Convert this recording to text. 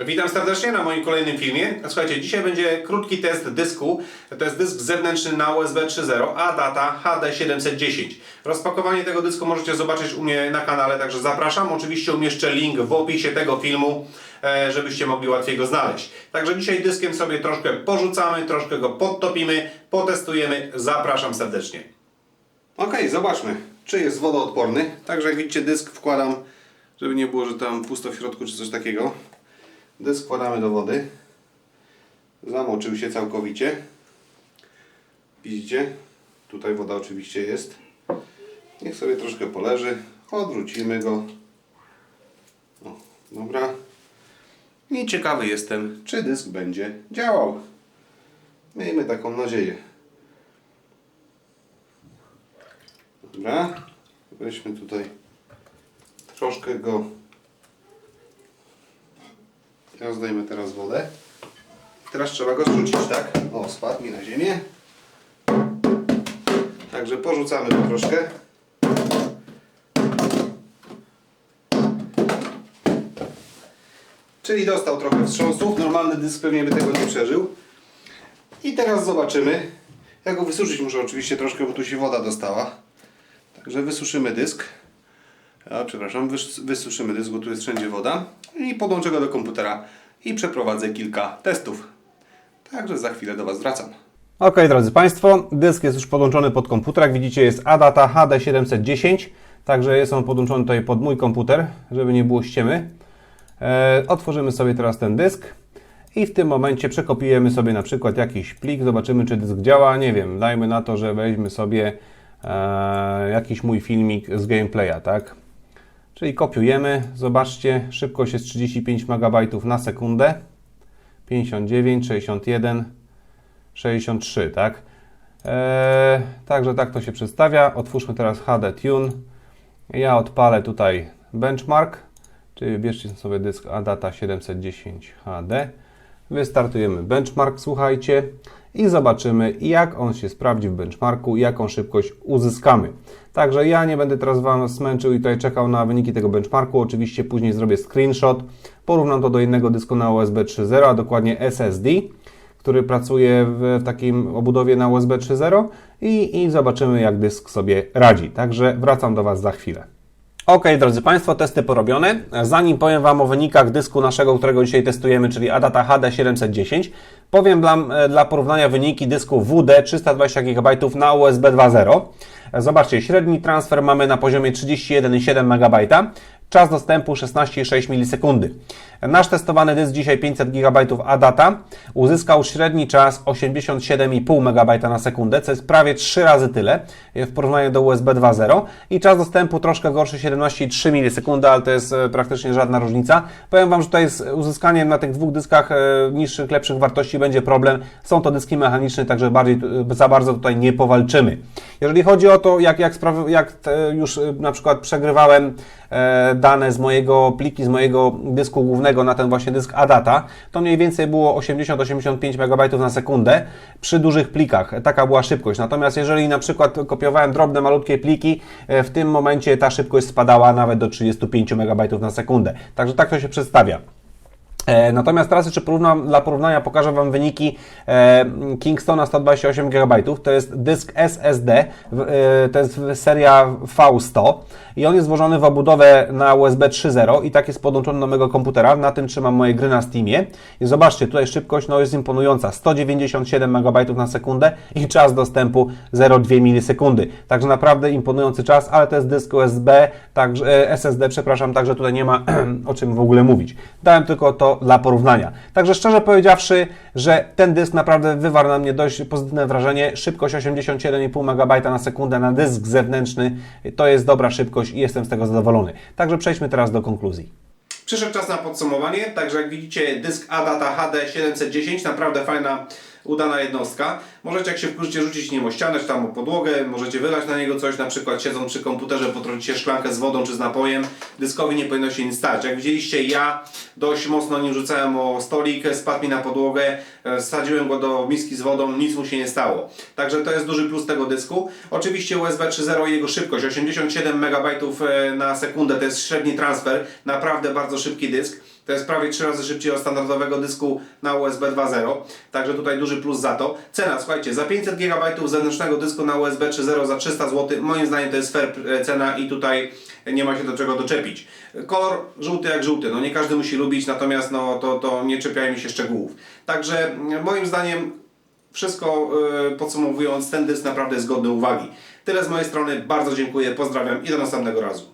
Witam serdecznie na moim kolejnym filmie. Słuchajcie, dzisiaj będzie krótki test dysku. To jest dysk zewnętrzny na USB 3.0, a data HD710. Rozpakowanie tego dysku możecie zobaczyć u mnie na kanale, także zapraszam. Oczywiście umieszczę link w opisie tego filmu, e, żebyście mogli łatwiej go znaleźć. Także dzisiaj dyskiem sobie troszkę porzucamy, troszkę go podtopimy, potestujemy. Zapraszam serdecznie. Ok, zobaczmy, czy jest wodoodporny. Także jak widzicie, dysk wkładam, żeby nie było, że tam pusto w środku czy coś takiego. Dysk do wody. Zamoczył się całkowicie. Widzicie? Tutaj woda oczywiście jest. Niech sobie troszkę poleży. Odwrócimy go. O, dobra. I ciekawy jestem, czy dysk będzie działał. Miejmy taką nadzieję. Dobra. Weźmy tutaj troszkę go ja zdejmę teraz wodę. Teraz trzeba go zrzucić, tak? O, spadł mi na ziemię. Także porzucamy go troszkę. Czyli dostał trochę wstrząsów. Normalny dysk pewnie by tego nie przeżył. I teraz zobaczymy. Ja go wysuszyć muszę oczywiście troszkę, bo tu się woda dostała. Także wysuszymy dysk. A, przepraszam, wys- wysuszymy dysk, bo tu jest wszędzie woda. I podłączę go do komputera i przeprowadzę kilka testów. Także za chwilę do Was wracam. Ok, drodzy Państwo, dysk jest już podłączony pod komputer. Jak widzicie, jest Adata HD710. Także jest on podłączony tutaj pod mój komputer, żeby nie było ściemy. E, otworzymy sobie teraz ten dysk i w tym momencie przekopiujemy sobie na przykład jakiś plik, zobaczymy czy dysk działa. Nie wiem, dajmy na to, że weźmy sobie e, jakiś mój filmik z gameplaya, tak? Czyli kopiujemy, zobaczcie, szybkość jest 35 MB na sekundę, 59, 61, 63, tak? Eee, także tak to się przedstawia. Otwórzmy teraz HD Tune. Ja odpalę tutaj benchmark, czyli wybierzcie sobie dysk Adata 710 HD. Wystartujemy benchmark, słuchajcie, i zobaczymy, jak on się sprawdzi w benchmarku, jaką szybkość uzyskamy. Także ja nie będę teraz Wam smęczył i tutaj czekał na wyniki tego benchmarku. Oczywiście później zrobię screenshot, porównam to do innego dysku na USB 3.0, a dokładnie SSD, który pracuje w, takim obudowie na USB 3.0 i, i zobaczymy, jak dysk sobie radzi. Także wracam do Was za chwilę. Ok, drodzy Państwo, testy porobione. Zanim powiem Wam o wynikach dysku naszego, którego dzisiaj testujemy, czyli Adata HD710, powiem e, dla porównania wyniki dysku WD 320 GB na USB 2.0. Zobaczcie, średni transfer mamy na poziomie 31,7 MB, czas dostępu 16,6 milisekundy. Nasz testowany dysk dzisiaj 500 GB Adata uzyskał średni czas 87,5 MB na sekundę, co jest prawie 3 razy tyle w porównaniu do USB 2.0 i czas dostępu troszkę gorszy 17,3 milisekundy, ale to jest e, praktycznie żadna różnica. Powiem Wam, że tutaj z uzyskaniem na tych dwóch dyskach e, niższych, lepszych wartości będzie problem. Są to dyski mechaniczne, także bardziej, e, za bardzo tutaj nie powalczymy. Jeżeli chodzi o to, jak, jak, jak już e, na przykład przegrywałem e, dane z mojego pliki, z mojego dysku głównego na ten właśnie dysk ADATA, to mniej więcej było 80-85 MB na sekundę przy dużych plikach. Taka była szybkość. Natomiast jeżeli na przykład kopiowałem drobne, malutkie pliki, e, w tym momencie ta szybkość spadała nawet do 35 MB na sekundę. Także tak to się przedstawia. E, Natomiast teraz jeszcze porównam, dla porównania pokażę Wam wyniki e, Kingstona 128 GB. To jest dysk SSD, e, to jest seria V100 i on jest włożony w obudowę na USB 3.0 i tak jest podłączony do mojego komputera. Na tym trzymam moje gry na Steamie. I zobaczcie, tutaj szybkość no, jest imponująca. 197 MB na sekundę i czas dostępu 0,2 milisekundy. Także naprawdę imponujący czas, ale to jest dysk USB, także, SSD, przepraszam, także tutaj nie ma o czym w ogóle mówić. Dałem tylko to dla porównania. Także szczerze powiedziawszy, że ten dysk naprawdę wywarł na mnie dość pozytywne wrażenie. Szybkość 87,5 MB na sekundę na dysk zewnętrzny to jest dobra szybkość i jestem z tego zadowolony. Także przejdźmy teraz do konkluzji. Przyszedł czas na podsumowanie, także jak widzicie dysk ADATA HD710, naprawdę fajna, udana jednostka. Możecie jak się wkurzycie rzucić nim o ścianę, czy tam o podłogę, możecie wylać na niego coś, na przykład siedząc przy komputerze potrącicie szklankę z wodą czy z napojem. Dyskowi nie powinno się nic stać. Jak widzieliście ja dość mocno nim rzucałem o stolik, spadł mi na podłogę, e, wsadziłem go do miski z wodą, nic mu się nie stało. Także to jest duży plus tego dysku. Oczywiście USB 3.0 i jego szybkość 87 MB na sekundę to jest średni transfer, naprawdę bardzo szybki dysk. To jest prawie 3 razy szybciej od standardowego dysku na USB 2.0. Także tutaj duży plus za to. Cena, słuchajcie, za 500 GB zewnętrznego dysku na USB 3.0 za 300 zł. Moim zdaniem to jest fair e, cena i tutaj nie ma się do czego doczepić. Kolor żółty jak żółty. No nie każdy musi lubić, natomiast no to, to nie czepiajmy się szczegółów. Także mm, moim zdaniem wszystko e, podsumowując, ten dysk naprawdę jest godny uwagi. Tyle z mojej strony. Bardzo dziękuję. Pozdrawiam i do następnego razu.